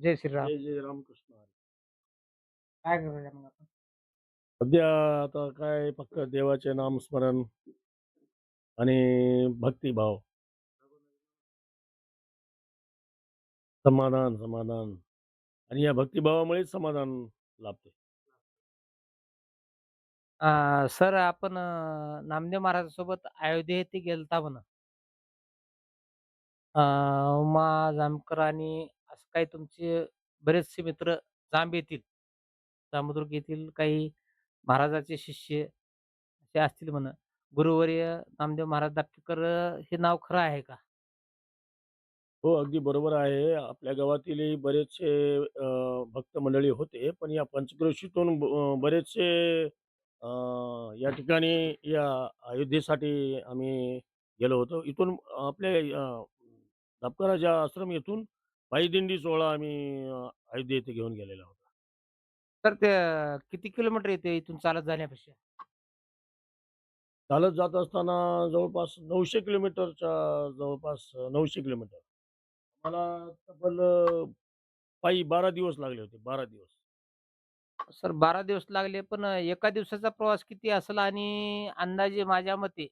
जय श्रीराम. जय जय रामकृष्ण हरी. काय करूया मग आपण? सध्या आता काय फक्त देवाचे नामस्मरण आणि भक्तिभाव. समाधान समाधान. आणि या भक्तिभावामुळेच समाधान लाभते. अं, सर आपण अं, नामदेव महाराजांसोबत अयोध्ये येथे गेलता म्हणा. अं, उमा जामकर आणि असं काही तुमचे बरेचसे मित्र जांब येतील. जांबुद्रुक येथील काही महाराजाचे शिष्य असे असतील म्हण. गुरुवर्य नामदेव महाराज दापकर हे नाव खरं आहे का? हो अगदी बरोबर आहे. आपल्या गावातील बरेचसे अं, भक्त मंडळी होते पण या पंचक्रोशीतून अं, बरेचसे या ठिकाणी या अयोध्येसाठी आम्ही गेलो होतो. इथून आपल्या दापकराच्या आश्रम येथून पायी दिंडी सोहळा आम्ही अयोध्ये येथे घेऊन गेलेला होता. तर ते किती किलोमीटर येते इथून चालत जाण्यापेक्षा? चालत जात असताना जवळपास नऊशे किलोमीटरच्या जवळपास नऊशे किलोमीटर. मला तब्बल पायी बारा दिवस लागले होते बारा दिवस. सर बारा दिवस लागले पण एका दिवसाचा प्रवास किती असेल आणि अंदाजे माझ्या मते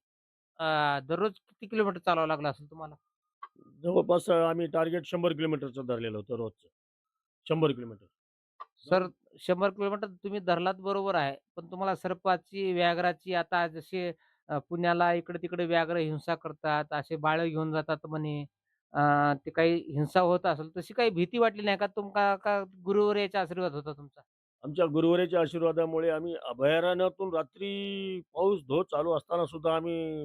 अं, दररोज किती किलोमीटर चालावं लागलं असेल तुम्हाला? जवळपास आम्ही टार्गेट शंभर किलोमीटरचं धरलेलं होतं रोजचं. शंभर किलोमीटर. सर शंभर किलोमीटर तुम्ही धरलात बरोबर आहे पण तुम्हाला सर्पाची व्याघ्राची आता जसे अं, पुण्याला इकडे तिकडे व्याघ्र हिंसा करतात असे बाळ घेऊन जातात म्हणे अं, ते काही हिंसा होत असेल तशी काही भीती वाटली नाही का? तुमका का गुरुवर याचा आशीर्वाद होता तुमचा? आमच्या गुरुवारीच्या आशीर्वादामुळे आम्ही अभयारण्यातून रात्री पाऊस धो चालू असताना सुद्धा आम्ही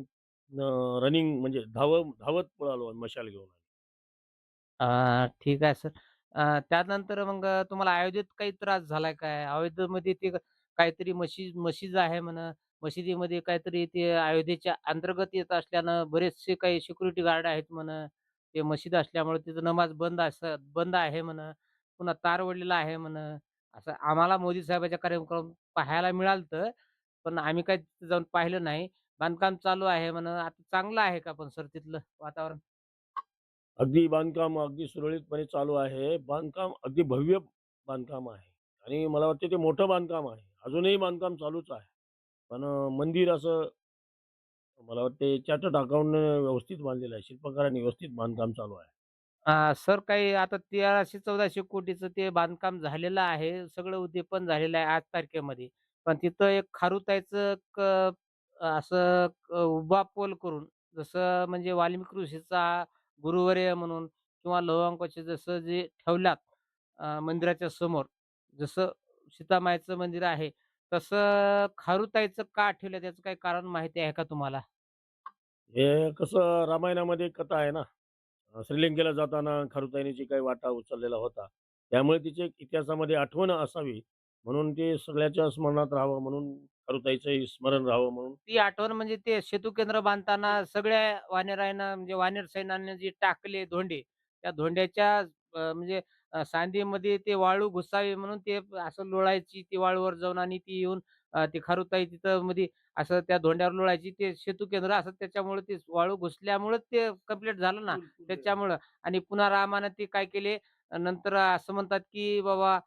रनिंग म्हणजे धाव धावत पळालो मशाल घेऊन अ, ठीक आहे सर. अ, त्यानंतर मग तुम्हाला अयोध्येत काही त्रास झालाय काय? अयोध्येमध्ये ते काहीतरी मशीद मशीद आहे म्हणा. मशिदीमध्ये काहीतरी ते अयोध्येच्या अंतर्गत येत असल्यानं बरेचसे काही सिक्युरिटी गार्ड आहेत म्हणा. ते मशीद असल्यामुळे तिथं नमाज बंद असं बंद आहे म्हणा. पुन्हा तार ओढलेला आहे म्हणा. असं आम्हाला मोदी साहेबाच्या कार्यक्रम पाहायला मिळालं पण आम्ही काही तिथं जाऊन पाहिलं नाही. बांधकाम चालू आहे म्हणा. आता चांगलं आहे का पण सर तिथलं वातावरण? अगदी बांधकाम अगदी सुरळीतपणे चालू आहे बांधकाम अगदी भव्य बांधकाम आहे आणि मला वाटते ते मोठं बांधकाम आहे अजूनही बांधकाम चालूच आहे पण मंदिर असं मला वाटते चार्टर्ड अकाउंट व्यवस्थित बांधलेलं आहे शिल्पकारांनी व्यवस्थित बांधकाम चालू आहे सर काही आता 1300-1400 कोटीचं ते बांधकाम झालेलं आहे. सगळं उद्यापन झालेलं आहे 8 तारखेमध्ये. पण तिथं एक खारुताईचं असं उभा पोल करून जसं म्हणजे वाल्मिकी ऋषीचा गुरुवर्य म्हणून किंवा लवंगाचे जसं जे ठेवल्यात मंदिराच्या समोर, जसं सीतामाईचं मंदिर आहे, तसं खारुताईचं का ठेवलं त्याचं काही कारण माहिती आहे का तुम्हाला? हे कसं रामायणामध्ये कथा आहे ना श्रीलंकेला जाताना खारुताईनीची काही वाटा उचललेला होता त्यामुळे तिचे एक इतिहासामध्ये आठवण असावी म्हणून ते सगळ्याच्या स्मरणात राहावं म्हणून खरुताईचंही स्मरण राहावं म्हणून ती आठवण म्हणजे ते सेतू केंद्र बांधताना सगळ्या वानरांना म्हणजे वानर सैन्याने जे टाकले धोंडे, त्या धोंड्याच्या म्हणजे अ, सांधेमध्ये ते वाळू घुसावी म्हणून ते असं लोळायची ती वाळूवर जाऊन आणि ती येऊन ती खारुताई तिथं मध्ये असं त्या धोंड्यावर लोळायची. ते सेतू केंद्र असं त्याच्यामुळे ते वाळू घुसल्यामुळं ते कंप्लीट झालं ना त्याच्यामुळं. आणि पुन्हा रामानं ते काय केले नंतर असं म्हणतात की बाबा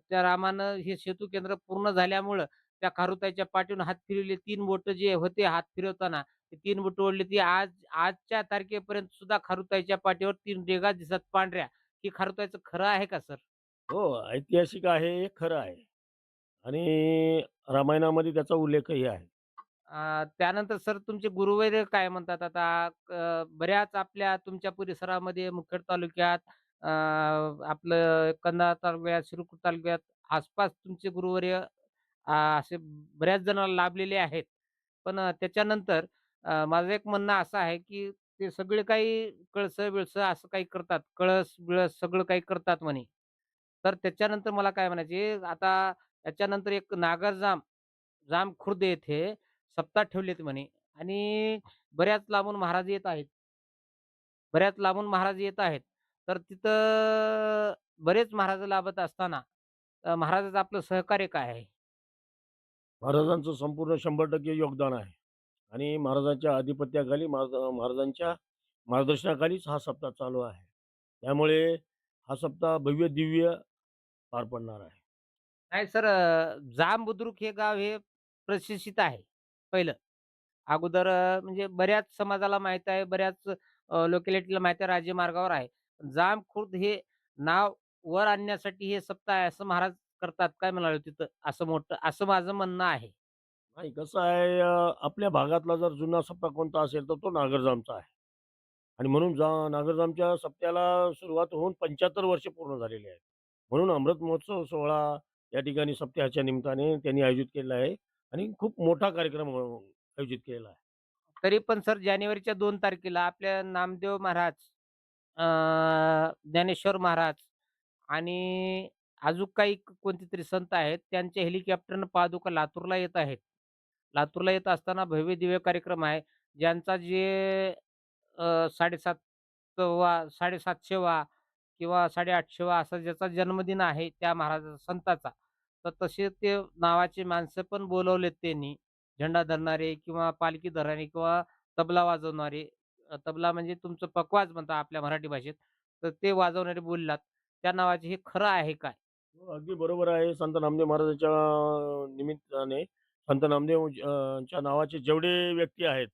त्या रामानं हे सेतू केंद्र पूर्ण झाल्यामुळं त्या खारुताईच्या पाठीवरून हात फिरवले. 3 बोटं जे होते हात फिरवताना, ते 3 बोटं ओढली. ती आज आजच्या तारखेपर्यंत सुद्धा खारुताईच्या पाठीवर 3 रेघा दिसतात पांढऱ्या. ही खारुताईचं खरं आहे का सर? हो ऐतिहासिक आहे हे खरं आहे आणि रामायणामध्ये त्याचा उल्लेखही आहे अ, त्यानंतर सर तुमचे गुरुवर्य काय म्हणतात आता अ, बऱ्याच आपल्या तुमच्या परिसरामध्ये मुखेड तालुक्यात अ, आपलं कंधार तालुक्यात, शिरूर तालुक्यात आसपास तुमचे गुरुवर्य असे बऱ्याच जणांना लाभलेले आहेत. पण त्याच्यानंतर माझं एक म्हणणं असं आहे, की ते सगळे काही कळस बिळस असं काही करतात. कळस-बिळस सगळं काही करतात म्हणे. तर त्याच्यानंतर मला काय म्हणायचे आता त्याच्यानंतर एक नागरजाम, जामखुर्द येथे सप्ताह ठेवलेत म्हणे आणि बऱ्याच लांबून महाराज येत आहेत. बऱ्याच लांबून महाराज येत आहेत. तर तिथं बरेच महाराज लाभत असताना महाराजाचं आपलं सहकार्य काय आहे? महाराजांचं संपूर्ण शंभर टक्के योगदान आहे आणि महाराजांच्या आधिपत्याखाली महाराज महाराजांच्या मार्गदर्शनाखालीच हा सप्ताह चालू आहे त्यामुळे हा सप्ताह भव्य दिव्य पार पडणार आहे. नाही सर जाम बुद्रुक हे गाव हे प्रशिक्षित आहे पहिलं. अगोदर म्हणजे बऱ्याच समाजाला माहीत आहे, बऱ्याच लोकॅलिटीला माहीत आहे राज्यमार्गावर आहे. जाम खुर्द हे नाव वर आणण्यासाठी हे सप्ताह आहे असं महाराज करतात काय म्हणाले तिथं असं मोठं असं माझं म्हणणं आहे. नाही कसं आहे अ, आपल्या भागातला जर जुना सप्ताह कोणता असेल तर तो नागरजामचा आहे. आणि म्हणून जा नागरजामच्या सप्त्याला सुरुवात होऊन 75 वर्ष पूर्ण झालेली आहेत. म्हणून अमृत महोत्सव सोहळा या ठिकाणी सप्त्याच्या निमित्ताने त्यांनी आयोजित केलेला आहे आणि खूप मोठा कार्यक्रम अ, आयोजित केलेला आहे. तरी पण सर जानेवारीच्या 2 तारखेला आपल्या नामदेव महाराज, अ, ज्ञानेश्वर महाराज आणि अजून काही कोणते तरी संत आहेत, त्यांच्या हेलिकॉप्टरनं पादुका लातूरला येत आहेत. लातूरला येत असताना भव्य-दिव्य कार्यक्रम आहे. ज्यांचा जे साडेसात वा साडेसातशे वा किंवा 850वा असा ज्याचा जन्मदिन आहे त्या महाराजाचा संताचा, तर तसे ते नावाचे माणसं पण बोलवलेत त्यांनी. झेंडा धरणारे किंवा पालखी धरणारे किंवा तबला वाजवणारे. तबला म्हणजे तुमचं पकवाज म्हणतात आपल्या मराठी भाषेत. तर ते वाजवणारे बोललात. त्या नावाचे हे खरं आहे काय? हो, अगदी बरोबर आहे. संत नामदेव महाराजांच्या निमित्ताने संत नामदेव अ, च्या नावाचे जेवढे व्यक्ती आहेत,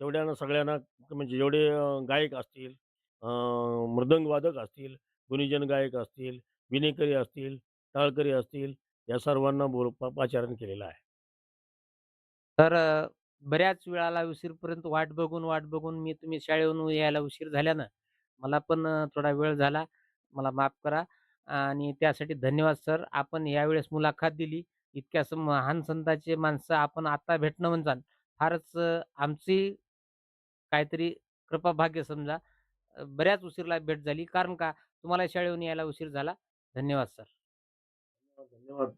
तेवढ्यांना सगळ्यांना म्हणजे जेवढे गायक असतील, मृदंगवादक असतील, गुणीजन गायक असतील, विनेकरी असतील, टाळकरी असतील, या सर्वांना बोल प पाचारण केलेलं आहे. तर अ, बऱ्याच वेळाला उशीरपर्यंत वाट बघून, वाट बघून मी तुम्ही शाळेहून यायला उशीर झाल्यानं मला पण अ, थोडा वेळ झाला. मला माफ करा आणि त्यासाठी धन्यवाद सर. आपण यावेळेस मुलाखत दिली. इतक्या महान संतांचे माणसं आपण आता भेटणं म्हणजे फारच आमची काहीतरी कृपाभाग्य समजा. बऱ्याच उशीरला भेट झाली. कारण का तुम्हाला शाळेहून यायला उशीर झाला. धन्यवाद सर. हो, धन्यवाद.